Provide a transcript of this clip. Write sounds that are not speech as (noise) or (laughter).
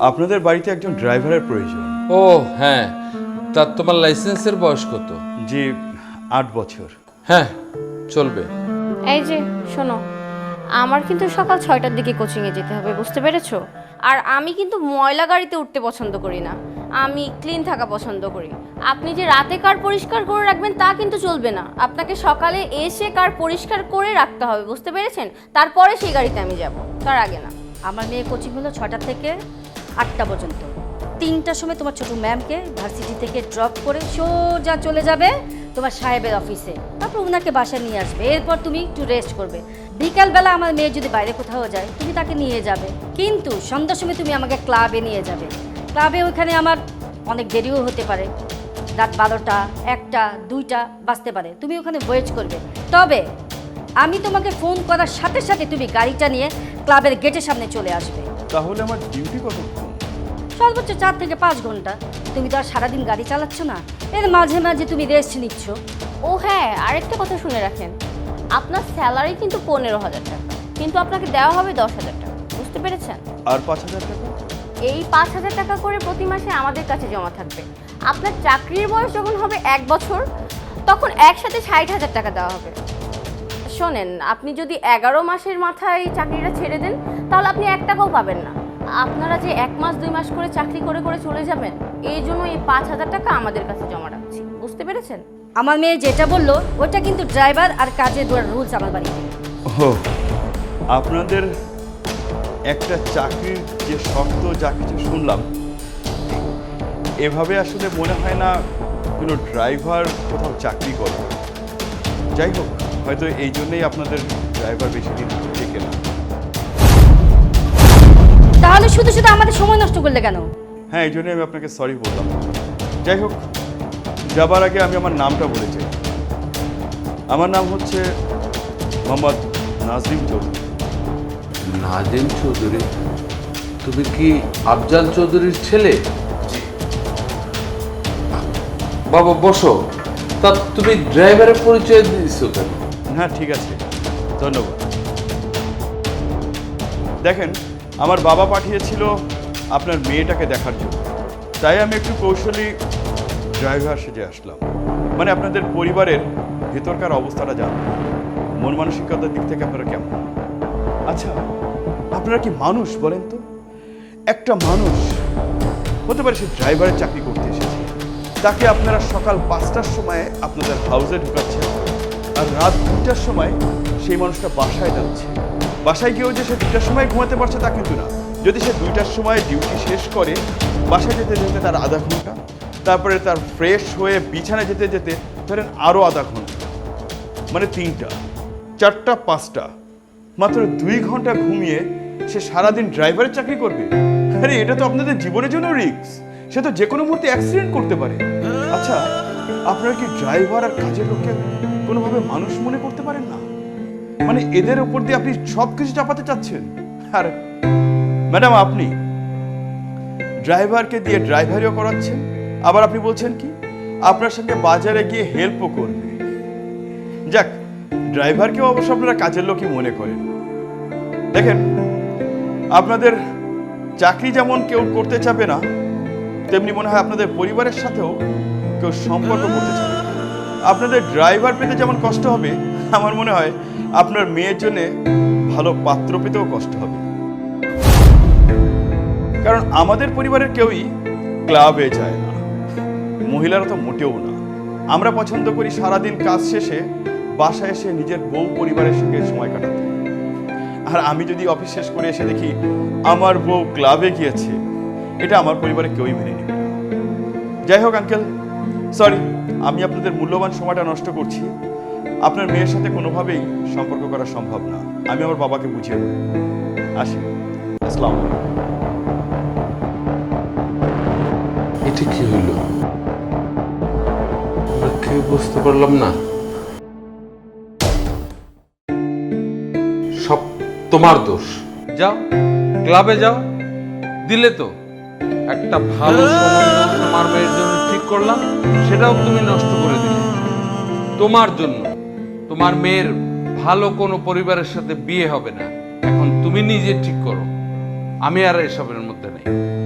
আপনাদের বাড়িতে একজন ড্রাইভারের প্রয়োজন। ও হ্যাঁ। তা তোমার লাইসেন্সের বয়স কত? জি আট বছর। হ্যাঁ চলবে। এই যে শোনো আমার কিন্তু সকাল ছয়টার দিকে কোচিংয়ে যেতে হবে বুঝতে পেরেছ? আর আমি কিন্তু ময়লা গাড়িতে উঠতে পছন্দ করি না। আমি ক্লিন থাকা পছন্দ করি। আপনি যে রাতে কার পরিষ্কার করে রাখবেন তা কিন্তু চলবে না। আপনাকে সকালে এসে কার পরিষ্কার করে রাখতে হবে বুঝতে পেরেছেন? তারপরে সেই গাড়িতে আমি যাব তার আগে না। আমার মেয়ে কোচিং হলো ছটা থেকে আটটা পর্যন্ত। তিনটার সময় তোমার ছোট ম্যামকে ভার্সিটি থেকে ড্রপ করে সোজা চলে যাবে তোমার সাহেবের অফিসে তারপর ওনাকে বাসায় নিয়ে আসবে। এরপর তুমি একটু রেস্ট করবে। বিকালবেলা আমার মেয়ে যদি বাইরে কোথাও যায়, তুমি তাকে নিয়ে যাবে। কিন্তু সন্ধ্যার সময় তুমি আমাকে ক্লাবে নিয়ে যাবে। ক্লাবে ওখানে আমার অনেক দেরিও হতে পারে। রাত বারোটা, একটা, দুইটা বাজতে পারে। তুমি ওখানে ওয়েট করবে। তবে আমি তোমাকে ফোন করার সাথে সাথে তুমি গাড়িটা নিয়ে ক্লাবের গেটের সামনে চলে আসবে। তাহলে আমার ডিউটি কতক্ষণ সর্বোচ্চ চার থেকে পাঁচ ঘণ্টা। তুমি তো আর সারাদিন গাড়ি চালাচ্ছ না। এর মাঝে মাঝে তুমি রেস্ট নিচ্ছ। ও হ্যাঁ আরেকটা কথা শুনে রাখেন। আপনার স্যালারি কিন্তু পনেরো হাজার টাকা। কিন্তু আপনাকে দেওয়া হবে দশ হাজার টাকা। বুঝতে পেরেছেন? আর পাঁচ হাজার টাকা? এই পাঁচ হাজার টাকা করে প্রতি মাসে আমাদের কাছে জমা থাকবে। আপনার চাকরির বয়স যখন হবে এক বছর তখন একসাথে ষাট হাজার টাকা দেওয়া হবে। শোনেন আপনি যদি এগারো মাসের মাথায় চাকরিটা ছেড়ে দেন তাহলে আপনি এক টাকাও পাবেন না। আপনারা যে এক মাস, দুই মাস করে চাকরি করে করে চলে যাবেন, এই জন্য এই পাঁচ হাজার টাকা আমাদের কাছে জমা রাখছি। বুঝতে পেরেছেন? আমার মেয়ে যেটা বলল, ওটা কিন্তু ড্রাইভার আর কাজের দোয়ার রুলস আমার বাড়িতে। ও আপনাদের একটা চাকরির যে শর্ত, যা কিছু শুনলাম, এভাবে আসলে মনে হয় না কোনো ড্রাইভার কোথাও চাকরি করবে। যাই হোক, হয়তো এই জন্যই আপনাদের ড্রাইভার বেশি দিন টেকে না তাহলে শুধু শুধু আমাদের সময় নষ্ট করলে কেন? হ্যাঁ এই জন্যই আমি আপনাকে সরি বললাম। যাই হোক যাবার আগে আমি আমার নামটা বলে চাই আমার নাম হচ্ছে মোহাম্মদ নাজিম চৌধুরী। নাজিম চৌধুরী? তুমি কি আফজাল চৌধুরীর ছেলে? বাবা বসো। তা তুমি ড্রাইভারের পরিচয় দিয়েছ কেন? হ্যাঁ ঠিক আছে। ধন্যবাদ। দেখেন আমার বাবা পাঠিয়েছিল আপনার মেয়েটাকে দেখার জন্য। তাই আমি একটু কৌশলী ড্রাইভার সেজে আসলাম। মানে আপনাদের পরিবারের ভেতরকার অবস্থাটা জানব মন মানসিকতার দিক থেকে আপনারা কেমন? আচ্ছা আপনারা কি মানুষ বলেন তো? একটা মানুষ হতে পারে সে ড্রাইভারের চাকরি করতে এসেছে। তাকে আপনারা সকাল পাঁচটার সময় আপনাদের হাউসে ঢুকাচ্ছেন আর রাত দুটার সময় সেই মানুষটা বাসায় যাচ্ছে। বাসায় গিয়েও যে সে দুটার সময় ঘুমাতে পারছে তা কিন্তু না। যদি সে দুইটার সময় ডিউটি শেষ করে, বাসায় যেতে যেতে তার আধা ঘণ্টা, তারপরে তার ফ্রেশ হয়ে বিছানায় যেতে যেতে ধরেন আরও আধা ঘণ্টা মানে তিনটা, চারটা, পাঁচটা, মাত্র দুই ঘণ্টা ঘুমিয়ে সে সারাদিন ড্রাইভারের চাকরি করবে? আরে, এটা তো আপনাদের জীবনের জন্য রিস্ক সে তো যে কোনো মুহূর্তে অ্যাক্সিডেন্ট করতে পারে। আচ্ছা আপনারা কি ড্রাইভার আর কাজের লোককে কোনোভাবে মানুষ মনে করতে পারেন না? মানে এদের উপর দিয়ে আপনি সব কিছু চাপাতে চাচ্ছেন? আর ম্যাডাম, আপনি ড্রাইভারকে দিয়ে ড্রাইভারিও করাচ্ছেন? আবার আপনি বলছেন কি, আপনার সঙ্গে বাজারে গিয়ে হেল্পও করবে। যাক, ড্রাইভারকেও অবশ্য আপনারা কাজের লোকই মনে করেন। দেখেন, আপনাদের চাকরি যেমন কেউ করতে চাবে না, তেমনি মনে হয় আপনাদের পরিবারের সাথেও কেউ সম্পর্ক করতে চাবে আপনাদের ড্রাইভার পেতে যেমন কষ্ট হবে (laughs) আমার মনে হয় আপনার মেয়ের জন্যে ভালো পাত্র পেতেও কষ্ট হবে। কারণ আমাদের পরিবারের কেউই ক্লাবে যায় না। মহিলারা তো মোটেও না। আমরা পছন্দ করি সারাদিন কাজ শেষে বাসায় এসে নিজের বউ পরিবারের সঙ্গে সময় কাটাতে। আর আমি যদি অফিস শেষ করে এসে দেখি আমার বউ ক্লাবে গিয়েছে, এটা আমার পরিবারে কেউই মেনে নেবে যাই হোক, আঙ্কেল, সরি, আমি আপনাদের মূল্যবান সময়টা নষ্ট করছি। আপনার মেয়ের সাথে কোনোভাবেই সম্পর্ক করা সম্ভব না। আমি আমার বাবাকে বুঝিয়ে দেবো আসি। আসসালামু এটা কি হইল? আমরা কেউ বুঝতে পারলাম না। সব তোমার দোষ। যাও ক্লাবে যাও। দিলে তো একটা ভালো তোমার মেয়ের জন্য ঠিক করলাম সেটাও তুমি নষ্ট করে দিলে। তোমার জন্য। তোমার মেয়ের ভালো কোনো পরিবারের সাথে বিয়ে হবে না। এখন তুমি নিজে ঠিক করো। আমি আর এসবের মধ্যে নেই।